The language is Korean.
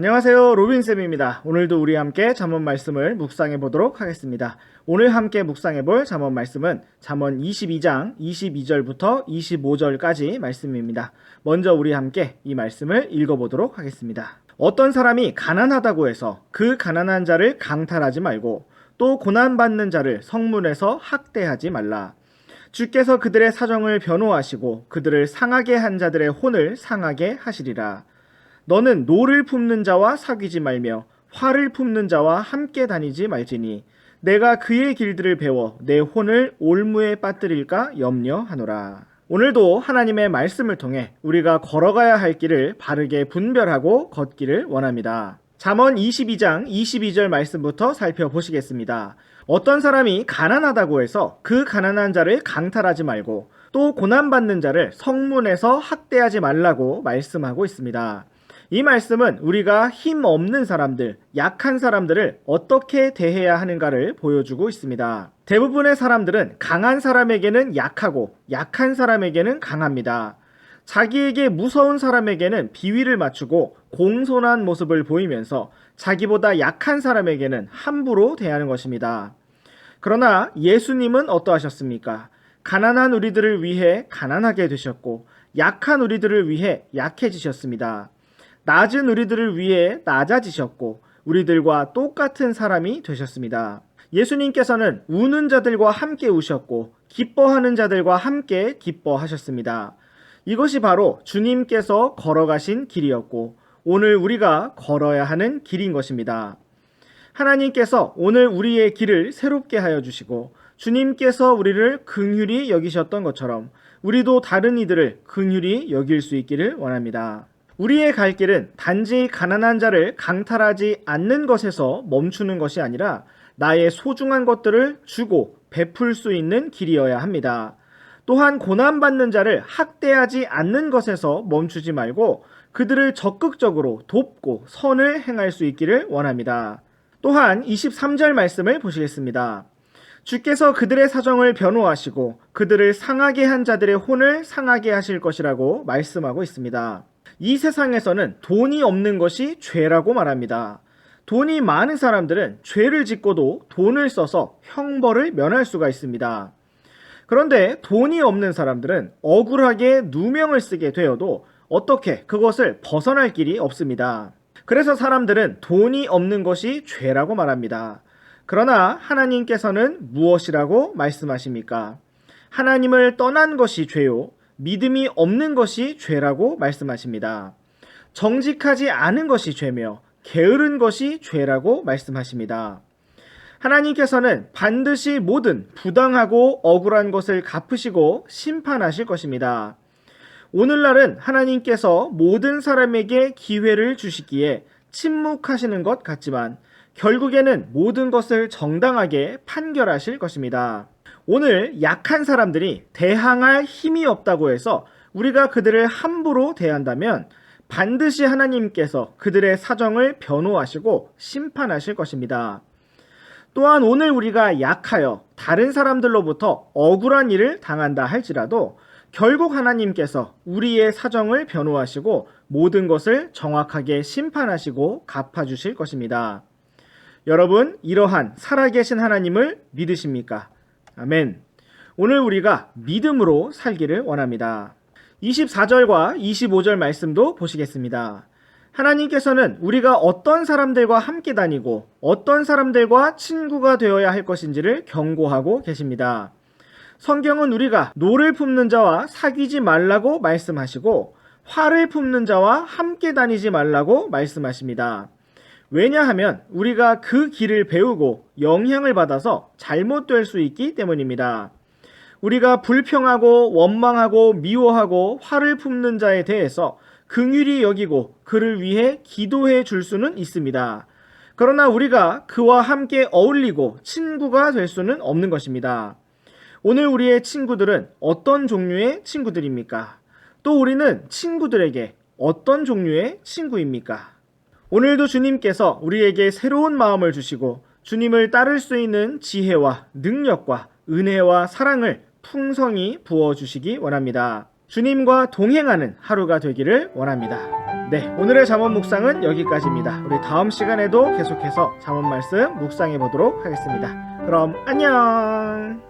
안녕하세요. 로빈쌤입니다. 오늘도 우리 함께 잠언 말씀을 묵상해 보도록 하겠습니다. 오늘 함께 묵상해 볼 잠언 말씀은 잠언 22장 22절부터 25절까지 말씀입니다. 먼저 우리 함께 이 말씀을 읽어 보도록 하겠습니다. 어떤 사람이 가난하다고 해서 그 가난한 자를 강탈하지 말고 또 고난받는 자를 성문에서 학대하지 말라. 주께서 그들의 사정을 변호하시고 그들을 상하게 한 자들의 혼을 상하게 하시리라. 너는 노를 품는 자와 사귀지 말며 화를 품는 자와 함께 다니지 말지니 내가 그의 길들을 배워 내 혼을 올무에 빠뜨릴까 염려하노라. 오늘도 하나님의 말씀을 통해 우리가 걸어가야 할 길을 바르게 분별하고 걷기를 원합니다. 잠언 22장 22절 말씀부터 살펴보시겠습니다. 어떤 사람이 가난하다고 해서 그 가난한 자를 강탈하지 말고 또 고난받는 자를 성문에서 학대하지 말라고 말씀하고 있습니다. 이 말씀은 우리가 힘 없는 사람들, 약한 사람들을 어떻게 대해야 하는가를 보여주고 있습니다. 대부분의 사람들은 강한 사람에게는 약하고 약한 사람에게는 강합니다. 자기에게 무서운 사람에게는 비위를 맞추고 공손한 모습을 보이면서 자기보다 약한 사람에게는 함부로 대하는 것입니다. 그러나 예수님은 어떠하셨습니까? 가난한 우리들을 위해 가난하게 되셨고 약한 우리들을 위해 약해지셨습니다. 낮은 우리들을 위해 낮아지셨고 우리들과 똑같은 사람이 되셨습니다. 예수님께서는 우는 자들과 함께 우셨고 기뻐하는 자들과 함께 기뻐하셨습니다. 이것이 바로 주님께서 걸어가신 길이었고 오늘 우리가 걸어야 하는 길인 것입니다. 하나님께서 오늘 우리의 길을 새롭게 하여 주시고 주님께서 우리를 긍휼히 여기셨던 것처럼 우리도 다른 이들을 긍휼히 여길 수 있기를 원합니다. 우리의 갈 길은 단지 가난한 자를 강탈하지 않는 것에서 멈추는 것이 아니라 나의 소중한 것들을 주고 베풀 수 있는 길이어야 합니다. 또한 고난받는 자를 학대하지 않는 것에서 멈추지 말고 그들을 적극적으로 돕고 선을 행할 수 있기를 원합니다. 또한 23절 말씀을 보시겠습니다. 주께서 그들의 사정을 변호하시고 그들을 상하게 한 자들의 혼을 상하게 하실 것이라고 말씀하고 있습니다. 이 세상에서는 돈이 없는 것이 죄라고 말합니다. 돈이 많은 사람들은 죄를 짓고도 돈을 써서 형벌을 면할 수가 있습니다. 그런데 돈이 없는 사람들은 억울하게 누명을 쓰게 되어도 어떻게 그것을 벗어날 길이 없습니다. 그래서 사람들은 돈이 없는 것이 죄라고 말합니다. 그러나 하나님께서는 무엇이라고 말씀하십니까? 하나님을 떠난 것이 죄요. 믿음이 없는 것이 죄라고 말씀하십니다. 정직하지 않은 것이 죄며 게으른 것이 죄라고 말씀하십니다. 하나님께서는 반드시 모든 부당하고 억울한 것을 갚으시고 심판하실 것입니다. 오늘날은 하나님께서 모든 사람에게 기회를 주시기에 침묵하시는 것 같지만 결국에는 모든 것을 정당하게 판결하실 것입니다. 오늘 약한 사람들이 대항할 힘이 없다고 해서 우리가 그들을 함부로 대한다면 반드시 하나님께서 그들의 사정을 변호하시고 심판하실 것입니다. 또한 오늘 우리가 약하여 다른 사람들로부터 억울한 일을 당한다 할지라도 결국 하나님께서 우리의 사정을 변호하시고 모든 것을 정확하게 심판하시고 갚아주실 것입니다. 여러분, 이러한 살아계신 하나님을 믿으십니까? 아멘. 오늘 우리가 믿음으로 살기를 원합니다. 24절과 25절 말씀도 보시겠습니다. 하나님께서는 우리가 어떤 사람들과 함께 다니고 어떤 사람들과 친구가 되어야 할 것인지를 경고하고 계십니다. 성경은 우리가 노를 품는 자와 사귀지 말라고 말씀하시고 화를 품는 자와 함께 다니지 말라고 말씀하십니다. 왜냐하면 우리가 그 길을 배우고 영향을 받아서 잘못될 수 있기 때문입니다. 우리가 불평하고 원망하고 미워하고 화를 품는 자에 대해서 긍휼히 여기고 그를 위해 기도해 줄 수는 있습니다. 그러나 우리가 그와 함께 어울리고 친구가 될 수는 없는 것입니다. 오늘 우리의 친구들은 어떤 종류의 친구들입니까? 또 우리는 친구들에게 어떤 종류의 친구입니까? 오늘도 주님께서 우리에게 새로운 마음을 주시고 주님을 따를 수 있는 지혜와 능력과 은혜와 사랑을 풍성히 부어주시기 원합니다. 주님과 동행하는 하루가 되기를 원합니다. 네, 오늘의 잠언 묵상은 여기까지입니다. 우리 다음 시간에도 계속해서 잠언 말씀 묵상해 보도록 하겠습니다. 그럼 안녕!